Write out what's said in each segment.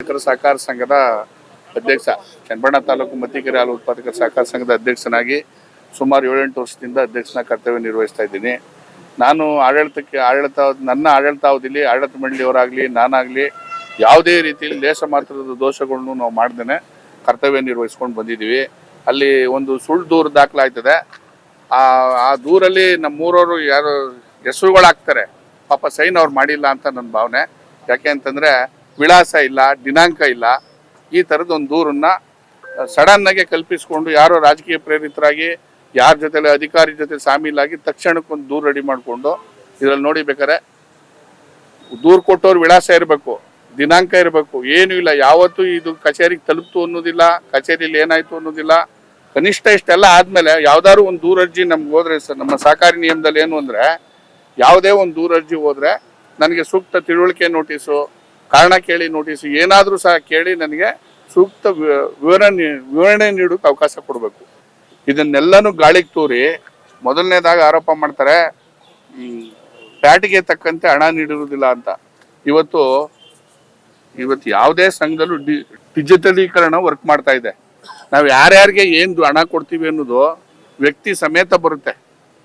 ಉತ್ಪಾದಕರ ಸಹಕಾರ ಸಂಘದ ಅಧ್ಯಕ್ಷ ಚನ್ನಬಣ್ಣ ತಾಲೂಕು ಮತ್ತಿಕೆರೆ ಹಾಲು ಉತ್ಪಾದಕರ ಸಹಕಾರ ಸಂಘದ ಅಧ್ಯಕ್ಷನಾಗಿ ಸುಮಾರು ಏಳೆಂಟು ವರ್ಷದಿಂದ ಅಧ್ಯಕ್ಷನ ಕರ್ತವ್ಯ ನಿರ್ವಹಿಸ್ತಾ ಇದ್ದೀನಿ. ನಾನು ಆಡಳಿತಕ್ಕೆ ಆಡಳಿತ, ನನ್ನ ಆಡಳಿತಾವಧಿಲಿ, ಆಡಳಿತ ಮಂಡಳಿಯವರಾಗಲಿ, ನಾನಾಗಲಿ ಯಾವುದೇ ರೀತಿಯಲ್ಲಿ ಲೇಷ ಮಾತ್ರದ ದೋಷಗಳನ್ನು ನಾವು ಮಾಡ್ದೇನೆ ಕರ್ತವ್ಯ ನಿರ್ವಹಿಸ್ಕೊಂಡು ಬಂದಿದ್ದೀವಿ. ಅಲ್ಲಿ ಒಂದು ಸುಳ್ಳು ದೂರು ದಾಖಲಾಯ್ತದೆ. ಆ ಆ ದೂರಲ್ಲಿ ನಮ್ಮ ನಮ್ಮೂರವರು ಯಾರು ಹೆಸರುಗಳಾಗ್ತಾರೆ. ಪಾಪ ಸೈನ್ ಅವ್ರು ಮಾಡಿಲ್ಲ ಅಂತ ನನ್ನ ಭಾವನೆ. ಯಾಕೆ ಅಂತಂದ್ರೆ ವಿಳಾಸ ಇಲ್ಲ, ದಿನಾಂಕ ಇಲ್ಲ, ಈ ಥರದ ಒಂದು ದೂರನ್ನ ಸಡನ್ ಆಗಿ ಕಲ್ಪಿಸ್ಕೊಂಡು ಯಾರೋ ರಾಜಕೀಯ ಪ್ರೇರಿತರಾಗಿ, ಯಾರ ಜೊತೆಲೆ ಅಧಿಕಾರಿ ಜೊತೆ ಸಾಮೀಲಾಗಿ ತಕ್ಷಣಕ್ಕೊಂದು ದೂರು ರೆಡಿ ಮಾಡಿಕೊಂಡು, ಇದರಲ್ಲಿ ನೋಡಿ ಬೇಕಾರೆ ದೂರು ಕೊಟ್ಟವ್ರ ವಿಳಾಸ ಇರಬೇಕು, ದಿನಾಂಕ ಇರಬೇಕು, ಏನೂ ಇಲ್ಲ, ಯಾವತ್ತೂ ಇದು ಕಚೇರಿಗೆ ತಲುಪ್ತು ಅನ್ನೋದಿಲ್ಲ ಕಚೇರಿಯಲ್ಲಿ ಏನಾಯಿತು ಅನ್ನೋದಿಲ್ಲ, ಕನಿಷ್ಠ ಇಷ್ಟೆಲ್ಲ ಆದಮೇಲೆ ಯಾವ್ದಾದ್ರು ಒಂದು ದೂರರ್ಜಿ ನಮ್ಗೆ ಹೋದ್ರೆ ಸರ್ ನಮ್ಮ ಸಹಕಾರಿ ನಿಯಮದಲ್ಲಿ ಏನು ಅಂದರೆ, ಯಾವುದೇ ಒಂದು ದೂರರ್ಜಿ ಹೋದರೆ, ನನಗೆ ಸೂಕ್ತ ತಿಳುವಳಿಕೆ ನೋಟಿಸು ಕಾರಣ ಕೇಳಿ ನೋಟಿಸ್ ಏನಾದರೂ ಸಹ ಕೇಳಿ ನನಗೆ ಸೂಕ್ತ ವಿವರಣೆ ವಿವರಣೆ ನೀಡೋಕೆ ಅವಕಾಶ ಕೊಡಬೇಕು. ಇದನ್ನೆಲ್ಲನೂ ಗಾಳಿಗೆ ತೂರಿ ಮೊದಲನೇದಾಗಿ ಆರೋಪ ಮಾಡ್ತಾರೆ ಪ್ಯಾಟಿಗೆ ತಕ್ಕಂತೆ ಹಣ ನೀಡಿರುವುದಿಲ್ಲ ಅಂತ. ಇವತ್ತು ಇವತ್ತು ಯಾವುದೇ ಸಂಘದಲ್ಲೂ ಡಿ, ಡಿಜಿಟಲೀಕರಣ ವರ್ಕ್ ಮಾಡ್ತಾ ಇದೆ. ನಾವು ಯಾರ್ಯಾರಿಗೆ ಏನು ಹಣ ಕೊಡ್ತೀವಿ ಅನ್ನೋದು ವ್ಯಕ್ತಿ ಸಮೇತ ಬರುತ್ತೆ.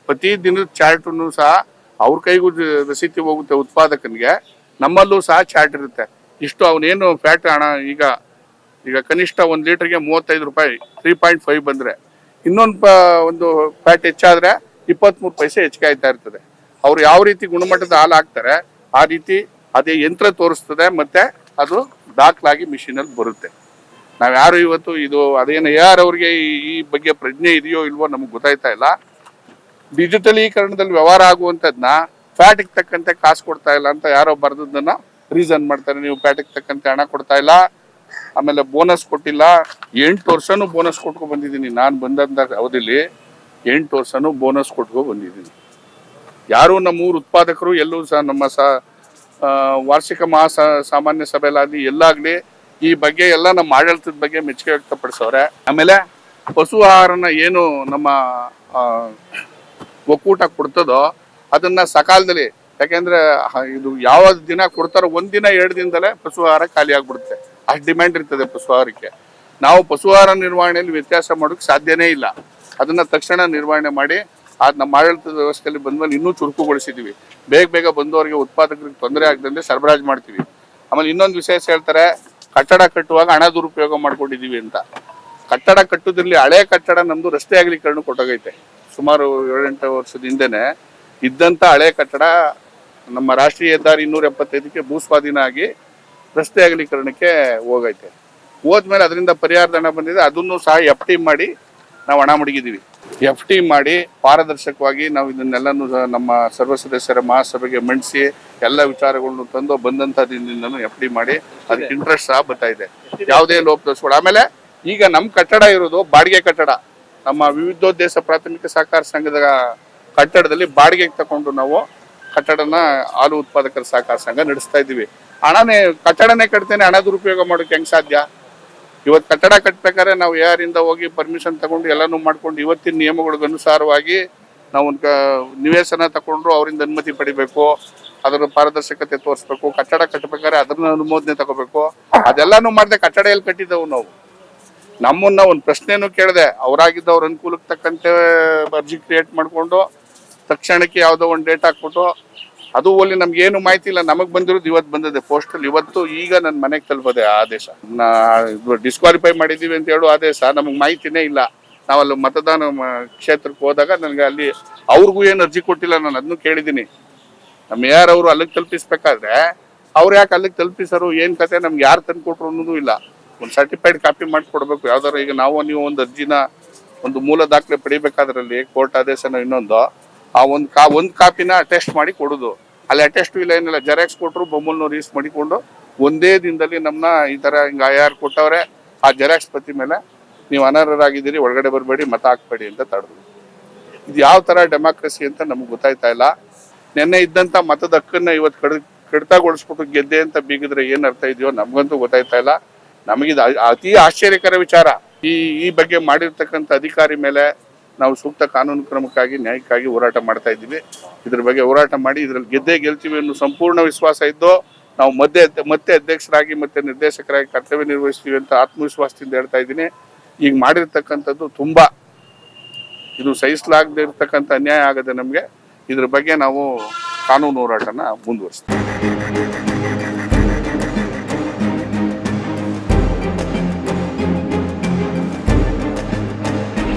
ಪ್ರತಿ ದಿನದ ಚಾರ್ಟನ್ನು ಸಹ ಅವ್ರ ಕೈಗೂ ರಸೀತಿ ಹೋಗುತ್ತೆ ಉತ್ಪಾದಕನಿಗೆ. ನಮ್ಮಲ್ಲೂ ಸಹ ಚಾರ್ಟ್ ಇರುತ್ತೆ. ಇಷ್ಟು ಅವನೇನು ಫ್ಯಾಟ್ ಹಣ, ಈಗ ಈಗ ಕನಿಷ್ಠ ಒಂದು ಲೀಟರ್ಗೆ ಮೂವತ್ತೈದು ರೂಪಾಯಿ ತ್ರೀ ಪಾಯಿಂಟ್ ಫೈವ್ ಬಂದರೆ. ಇನ್ನೊಂದು ಪ, ಒಂದು ಫ್ಯಾಟ್ ಹೆಚ್ಚಾದರೆ ಇಪ್ಪತ್ತ್ಮೂರು ಪೈಸೆ ಹೆಚ್ಚಿಗೆ ಆಯ್ತಾ ಇರ್ತದೆ. ಅವ್ರು ಯಾವ ರೀತಿ ಗುಣಮಟ್ಟದ ಹಾಲು ಹಾಕ್ತಾರೆ, ಆ ರೀತಿ ಅದೇ ಯಂತ್ರ ತೋರಿಸ್ತದೆ, ಮತ್ತು ಅದು ದಾಖಲಾಗಿ ಮಿಷಿನಲ್ಲಿ ಬರುತ್ತೆ. ನಾವು ಯಾರು ಇವತ್ತು ಇದು, ಅದೇನು ಯಾರು ಅವ್ರಿಗೆ ಈ- ಈ ಬಗ್ಗೆ ಪ್ರಜ್ಞೆ ಇದೆಯೋ ಇಲ್ವೋ ನಮಗೆ ಗೊತ್ತಾಯ್ತಾ ಇಲ್ಲ. ಡಿಜಿಟಲೀಕರಣದಲ್ಲಿ ವ್ಯವಹಾರ ಆಗುವಂಥದ್ದನ್ನ ಫ್ಯಾಟಿಗೆ ತಕ್ಕಂತೆ ಕಾಸು ಕೊಡ್ತಾ ಇಲ್ಲ ಅಂತ ಯಾರೋ ಬರ್ದದ್ದನ್ನ ರೀಸನ್ ಮಾಡ್ತಾರೆ. ನೀವು ಫ್ಯಾಟಿಗೆ ತಕ್ಕಂತೆ ಹಣ ಕೊಡ್ತಾ ಇಲ್ಲ, ಆಮೇಲೆ ಬೋನಸ್ ಕೊಟ್ಟಿಲ್ಲ. ಎಂಟು ವರ್ಷನೂ ಬೋನಸ್ ಕೊಟ್ಕೊ ಬಂದಿದ್ದೀನಿ. ನಾನು ಬಂದಂತ ಅವಧಿಲಿ ಎಂಟು ವರ್ಷನೂ ಬೋನಸ್ ಕೊಟ್ಕೊ ಬಂದಿದ್ದೀನಿ. ಯಾರು ನಮ್ಮೂರು ಉತ್ಪಾದಕರು, ಎಲ್ಲೂ ಸಹ ನಮ್ಮ ಸ ವಾರ್ಷಿಕ ಮಹಾ ಸ- ಸಾಮಾನ್ಯ ಸಭೆಲಾಗಲಿ ಎಲ್ಲಾಗಲಿ ಈ ಬಗ್ಗೆ ಎಲ್ಲ ನಮ್ಮ ಆಡಳಿತದ ಬಗ್ಗೆ ಮೆಚ್ಚುಗೆ ವ್ಯಕ್ತಪಡಿಸವ್ರೆ. ಆಮೇಲೆ ಪಶು ಆಹಾರನ ಏನು ನಮ್ಮ ಒಕ್ಕೂಟ ಕೊಡ್ತದೋ ಅದನ್ನ ಸಕಾಲದಲ್ಲಿ, ಯಾಕೆಂದ್ರೆ ಇದು ಯಾವ ದಿನ ಕೊಡ್ತಾರೋ ಒಂದಿನ ಎರಡು ದಿನದಲ್ಲೇ ಪಶು ಆಹಾರ ಖಾಲಿ ಆಗ್ಬಿಡುತ್ತೆ. ಅಷ್ಟು ಡಿಮ್ಯಾಂಡ್ ಇರ್ತದೆ ಪಶು ಆಹಾರಕ್ಕೆ ನಾವು ಪಶು ಆಹಾರ ನಿರ್ವಹಣೆಯಲ್ಲಿ ವ್ಯತ್ಯಾಸ ಮಾಡೋಕೆ ಸಾಧ್ಯನೇ ಇಲ್ಲ. ಅದನ್ನ ತಕ್ಷಣ ನಿರ್ವಹಣೆ ಮಾಡಿ ಅದ್ ನಮ್ಮ ಆಡಳಿತದ ವ್ಯವಸ್ಥೆಯಲ್ಲಿ ಬಂದ್ಮೇಲೆ ಇನ್ನೂ ಚುರುಕುಗೊಳಿಸಿದೀವಿ. ಬೇಗ ಬೇಗ ಬಂದವರಿಗೆ, ಉತ್ಪಾದಕರಿಗೆ ತೊಂದರೆ ಆಗದಂತೆ ಸರಬರಾಜು ಮಾಡ್ತೀವಿ. ಆಮೇಲೆ ಇನ್ನೊಂದು ವಿಶೇಷ ಹೇಳ್ತಾರೆ, ಕಟ್ಟಡ ಕಟ್ಟುವಾಗ ಹಣ ದುರುಪಯೋಗ ಮಾಡ್ಕೊಂಡಿದ್ದೀವಿ ಅಂತ. ಕಟ್ಟಡ ಕಟ್ಟುದ್ರಲ್ಲಿ ಹಳೆ ಕಟ್ಟಡ ನಮ್ದು ರಸ್ತೆ ಅಗಲೀಕರಣ ಕೊಟ್ಟೋಗೈತೆ. ಸುಮಾರು ಏಳೆಂಟು ವರ್ಷದ ಹಿಂದೆನೆ ಇದ್ದಂತ ಹಳೆ ಕಟ್ಟಡ ನಮ್ಮ ರಾಷ್ಟ್ರೀಯ ಹೆದ್ದಾರಿ ಇನ್ನೂರ ಎಪ್ಪತ್ತೈದಕ್ಕೆ ಭೂಸ್ವಾಧೀನ ಆಗಿ ರಸ್ತೆ ಅಗಲೀಕರಣಕ್ಕೆ ಹೋಗೈತೆ. ಹೋದ್ಮೇಲೆ ಅದರಿಂದ ಪರಿಹಾರ ಹಣ ಬಂದಿದೆ. ಅದನ್ನು ಸಹ ಎಫ್ ಟಿ ಮಾಡಿ ನಾವು ಹಣ ಮುಡಿಗಿದ್ದೀವಿ. ಎಫ್ ಟಿ ಮಾಡಿ ಪಾರದರ್ಶಕವಾಗಿ ನಾವು ಇದನ್ನೆಲ್ಲನೂ ನಮ್ಮ ಸರ್ವ ಸದಸ್ಯರ ಮಹಾಸಭೆಗೆ ಮಂಡಿಸಿ ಎಲ್ಲ ವಿಚಾರಗಳನ್ನು ತಂದು ಬಂದಂತ ದಿನದಿಂದನೂ ಎಫ್ ಡಿ ಮಾಡಿ ಅದಕ್ಕೆ ಇಂಟ್ರೆಸ್ಟ್ ಸಹ ಬರ್ತಾ ಇದೆ. ಯಾವುದೇ ಲೋಪದೋಷಗಳು ಆಮೇಲೆ ಈಗ ನಮ್ಮ ಕಟ್ಟಡ ಇರೋದು ಬಾಡಿಗೆ ಕಟ್ಟಡ. ನಮ್ಮ ವಿವಿಧೋದ್ದೇಶ ಪ್ರಾಥಮಿಕ ಸಹಕಾರ ಸಂಘದ ಕಟ್ಟಡದಲ್ಲಿ ಬಾಡಿಗೆಗೆ ತಗೊಂಡು ನಾವು ಕಟ್ಟಡನ ಹಾಲು ಉತ್ಪಾದಕರ ಸಹಕಾರ ಸಂಘ ನಡೆಸ್ತಾ ಇದ್ದೀವಿ. ಹಣನೇ, ಕಟ್ಟಡನೇ ಕಟ್ತೇನೆ, ಹಣ ದುರುಪಯೋಗ ಮಾಡೋಕೆ ಹೆಂಗ್ ಸಾಧ್ಯ? ಇವತ್ತು ಕಟ್ಟಡ ಕಟ್ಬೇಕಾದ್ರೆ ನಾವು ಯಾರಿಂದ ಹೋಗಿ ಪರ್ಮಿಷನ್ ತಗೊಂಡು ಎಲ್ಲಾನು ಮಾಡ್ಕೊಂಡು ಇವತ್ತಿನ ನಿಯಮಗಳಿಗೆ ಅನುಸಾರವಾಗಿ ನಾವು ನಿವೇಶನ ತಗೊಂಡ್ರು ಅವರಿಂದ ಅನುಮತಿ ಪಡಿಬೇಕು. ಅದರ ಪಾರದರ್ಶಕತೆ ತೋರಿಸ್ಬೇಕು. ಕಟ್ಟಡ ಕಟ್ಟಬೇಕಾದ್ರೆ ಅದನ್ನ ಅನುಮೋದನೆ ತಗೋಬೇಕು. ಅದೆಲ್ಲಾನು ಮಾಡದೆ ಕಟ್ಟಡ ಎಲ್ಲಿ ಕಟ್ಟಿದ್ದವು ನಾವು. ನಮ್ಮನ್ನ ಒಂದು ಪ್ರಶ್ನೆನೂ ಕೇಳಿದೆ. ಅವರಾಗಿದ್ದ ಅವ್ರ ಅನುಕೂಲಕ್ಕೆ ತಕ್ಕಂತೆ ಅರ್ಜಿ ಕ್ರಿಯೇಟ್ ಮಾಡ್ಕೊಂಡು ತಕ್ಷಣಕ್ಕೆ ಯಾವುದೋ ಒಂದು ಡೇಟ್ ಹಾಕ್ಬಿಟ್ಟು, ಅದು ಓಲಿ ನಮ್ಗೆ ಏನು ಮಾಹಿತಿ ಇಲ್ಲ ನಮಗೆ ಬಂದಿರೋದು ಇವತ್ತು ಬಂದಿದೆ ಪೋಸ್ಟಲ್ಲಿ ಇವತ್ತು ಈಗ ನನ್ನ ಮನೆಗೆ ತಲುಪದೆ ಆದೇಶ. ಡಿಸ್ಕ್ವಾಲಿಫೈ ಮಾಡಿದೀವಿ ಅಂತ ಹೇಳೋ ಆದೇಶ ನಮಗೆ ಮಾಹಿತಿನೇ ಇಲ್ಲ. ನಾವಲ್ಲಿ ಮತದಾನ ಕ್ಷೇತ್ರಕ್ಕೆ ಹೋದಾಗ ನನಗೆ ಅಲ್ಲಿ ಅವ್ರಿಗೂ ಏನು ಅರ್ಜಿ ಕೊಟ್ಟಿಲ್ಲ ನಾನು ಅದನ್ನು ಕೇಳಿದ್ದೀನಿ. ನಮ್ಮ ಯಾರು ಅವರು ಅಲ್ಲಿಗೆ ತಲುಪಿಸ್ಬೇಕಾದ್ರೆ, ಅವ್ರು ಯಾಕೆ ಅಲ್ಲಿಗೆ ತಲುಪಿಸೋರು, ಏನು ಕತೆ, ನಮ್ಗೆ ಯಾರು ತಂದು ಕೊಟ್ರು ಅನ್ನೋದು ಇಲ್ಲ. ಒಂದು ಸರ್ಟಿಫೈಡ್ ಕಾಪಿ ಮಾಡಿ ಕೊಡ್ಬೇಕು ಯಾವ್ದಾರು ಈಗ ನಾವು ನೀವು ಒಂದು ಅರ್ಜಿನ ಒಂದು ಮೂಲ ದಾಖಲೆ ಪಡಿಬೇಕಾದ್ರಲ್ಲಿ ಕೋರ್ಟ್ ಆದೇಶನ ಇನ್ನೊಂದು ಆ ಒಂದು ಕಾ, ಒಂದು ಕಾಪಿನ ಅಟೆಸ್ಟ್ ಮಾಡಿ ಕೊಡೋದು. ಅಲ್ಲಿ ಅಟೆಸ್ಟು ಇಲ್ಲ ಏನಿಲ್ಲ ಜೆರಾಕ್ಸ್ ಕೊಟ್ಟರು ಬೊಮ್ಮಲ್ನೂ ರೀಸ್ ಮಾಡಿಕೊಂಡು ಒಂದೇ ದಿನದಲ್ಲಿ ನಮ್ಮನ್ನ ಈ ಥರ ಹಿಂಗೆ ಐ ಆರ್ ಕೊಟ್ಟವ್ರೆ, ಆ ಜೆರಾಕ್ಸ್ ಪ್ರತಿ ಮೇಲೆ ನೀವು ಅನರ್ಹರಾಗಿದ್ದೀರಿ, ಒಳಗಡೆ ಬರಬೇಡಿ, ಮತ ಹಾಕ್ಬೇಡಿ ಅಂತ ತಡೆದ್ರು ಇದು ಯಾವ ಥರ ಡೆಮಾಕ್ರಸಿ ಅಂತ ನಮ್ಗೆ ಗೊತ್ತಾಯ್ತಾ ಇಲ್ಲ. ನಿನ್ನೆ ಇದ್ದಂಥ ಮತದ ಹಕ್ಕನ್ನು ಇವತ್ತು ಕಡ್, ಕಡಿತಗೊಳಿಸ್ಬಿಟ್ಟು ಗೆದ್ದೆ ಅಂತ ಬೀಗಿದ್ರೆ ಏನು ಅರ್ಥ ಇದೆಯೋ ನಮಗಂತೂ ಗೊತ್ತಾಯ್ತಾ ಇಲ್ಲ. ನಮಗಿದು ಅತೀ ಅತಿ ಆಶ್ಚರ್ಯಕರ ವಿಚಾರ. ಈ ಈ ಬಗ್ಗೆ ಮಾಡಿರ್ತಕ್ಕಂಥ ಅಧಿಕಾರಿ ಮೇಲೆ ನಾವು ಸೂಕ್ತ ಕಾನೂನು ಕ್ರಮಕ್ಕಾಗಿ, ನ್ಯಾಯಕ್ಕಾಗಿ ಹೋರಾಟ ಮಾಡ್ತಾ ಇದ್ದೀವಿ. ಇದ್ರ ಬಗ್ಗೆ ಹೋರಾಟ ಮಾಡಿ, ಇದರಲ್ಲಿ ಗೆದ್ದೇ ಗೆಲ್ತೀವಿ ಅನ್ನೋ ಸಂಪೂರ್ಣ ವಿಶ್ವಾಸ ಇದ್ದು, ನಾವು ಮಧ್ಯ ಮತ್ತೆ ಅಧ್ಯಕ್ಷರಾಗಿ, ಮತ್ತೆ ನಿರ್ದೇಶಕರಾಗಿ ಕರ್ತವ್ಯ ನಿರ್ವಹಿಸ್ತೀವಿ ಅಂತ ಆತ್ಮವಿಶ್ವಾಸದಿಂದ ಹೇಳ್ತಾ ಇದ್ದೀನಿ. ಈಗ ಮಾಡಿರ್ತಕ್ಕಂಥದ್ದು ತುಂಬ. ಇದು ಸಹಿಸಲಾಗದೆ ಇರತಕ್ಕಂಥ ಅನ್ಯಾಯ ಆಗದೆ ನಮಗೆ. ಇದ್ರ ಬಗ್ಗೆ ನಾವು ಕಾನೂನು ಹೋರಾಟನ ಮುಂದುವರಿಸ್ತೀವಿ.